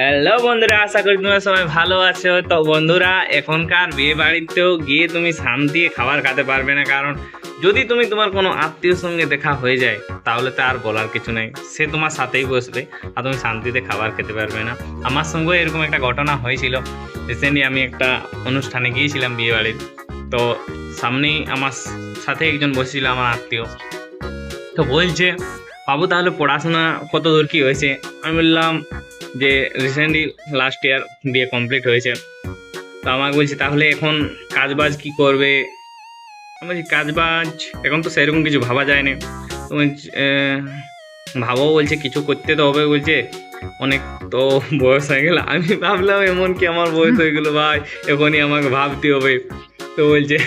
Hello বন্ধুরা, আশা করি তোমরা সবাই ভালো আছো। তো বন্ধুরা, এখনকার বিয়ে বাড়িতেও গিয়ে তুমি শান্তি খাবার খেতে পারবে না, কারণ যদি তুমি তোমার কোনো আত্মীয়র সঙ্গে দেখা হয়ে যায়, তাহলে তো আর বলার কিছু নাই। সে তোমার সাথেই বসবে, আর তুমি শান্তিতে খাবার খেতে পারবে না। আমার সঙ্গেও এরকম একটা ঘটনা হয়েছিল। রিসেন্টলি আমি একটা অনুষ্ঠানে গিয়েছিলাম বিয়ে বাড়ির তো সামনেই আমার সাথে একজন বসেছিল আমার আত্মীয়। তো বলছে, বাবু, তাহলে পড়াশোনা কত দূর কি হয়েছে? আমি বললাম যে রিসেন্টলি লাস্ট ইয়ার বিয়ে কমপ্লিট হয়েছে তো আমাকে বলছে তাহলে এখন কাজ বাজ কি করবে আমি বলছি কাজ বাজ এখন তো সেরকম কিছু ভাবা যায় না তো বলছে, আহ, ভাবাও বলছে কিছু করতে তো হবে বলছে অনেক তো বয়স হয়ে গেল আমি ভাবলাম এমন কি আমার বয়স হয়ে গেলো ভাই এখনই আমাকে ভাবতে হবে তো বলছে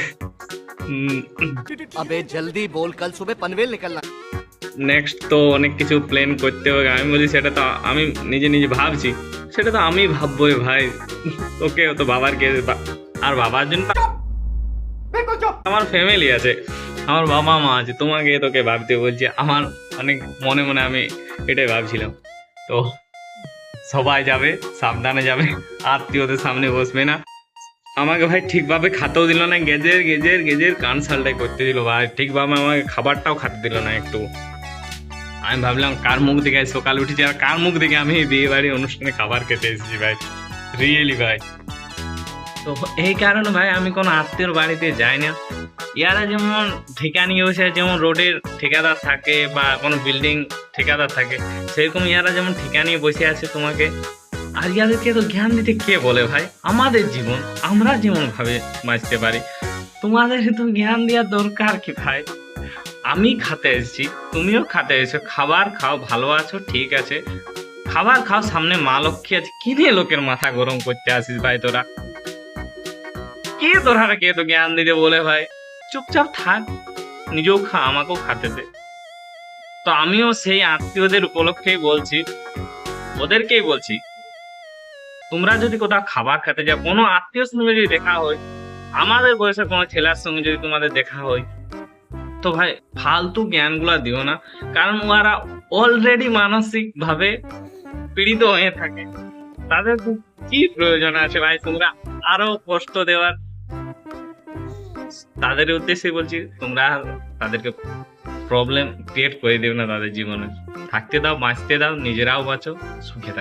উম, अबे जल्दी बोल कल सुबह पनवेल निकलना নেক্সট তো অনেক কিছু প্ল্যান করতে হবে। আমি বলি সেটা তো আমি নিজে নিজে ভাবছি। সেটা তো আমি ভাববো ভাই। ওকে তো বাবার কে আর বাবার জন্য আমার ফ্যামিলি আছে। আমার বাবা মা আছে তোমাকে তোকে ভাবতে বলছি আমার অনেক মনে মনে আমি এটাই ভাবছিলাম। তো সবাই যাবে সাবধানে যাবে আত্মীয়দের সামনে বসবে না। আমাকে ভাই ঠিকভাবে খাতেও দিল না গেজের গেজের গেজের কান সালটাই করতে দিল ভাই। ঠিকভাবে আমাকে খাবারটাও খাতে দিল না একটু। আমি ভাবলাম, কার মুখ দেখে সকাল উঠেছি আর কার মুখ দেখে আমি বিয়ে বাড়ি অনুষ্ঠানে খাবার খেতে এসেছি ভাই? রিয়েলি ভাই? তো এই কারণে ভাই আমি কোনো আত্মীয়র বাড়িতে যাই না ইয়ারা যেমন ঠিকা নিয়ে বসে যেমন রোডের ঠিকাদার থাকে বা কোনো বিল্ডিং ঠিকাদার থাকে, সেরকম ইয়ারা যেমন ঠিকা নিয়ে বসে আছে তোমাকে, আর ইয়াদেরকে তো জ্ঞান দিতে কে বলে ভাই? আমাদের জীবন, আমরা যেমন ভাবে বাঁচতে পারি। তোমাদের তো জ্ঞান দেওয়ার দরকার কি ভাই? আমি খাতে এসেছি, তুমিও খাতে এসেছ খাবার খাও, ভালো আছো, ঠিক আছে। খাবার খাও, সামনে মা লক্ষ্মী আছে কিনে লোকের মাথা গরম করতে আসিস ভাই তোরা? কে তোরা কে তো জ্ঞান দিতে বলে ভাই? চুপচাপ থাক, নিজেও খা, আমাকেও খাতে দে। তো আমিও সেই আত্মীয়দের উপলক্ষেই বলছি, ওদেরকেই বলছি, তোমরা যদি কোথাও খাবার খেতে যাও, কোনো আত্মীয় সঙ্গে যদি দেখা হয়, আমাদের বয়সের কোনো ছেলের সঙ্গে যদি তোমাদের দেখা হয় তো ভাই, ফালতু জ্ঞানগুলা দিও না। কারণ ওরা অলরেডি মানসিক ভাবে পীড়িত হয়ে থাকে। তাদের কি প্রয়োজন আছে ভাই? তোমরা আরও কষ্ট দেওয়ার। তাদের উদ্দেশ্যে বলছি, তোমরা তাদেরকে প্রবলেম ক্রিয়েট করে দিও না তাদের জীবনে। থাকতে দাও, বাঁচতে দাও, নিজেরাও বাঁচো, সুখে থাকো।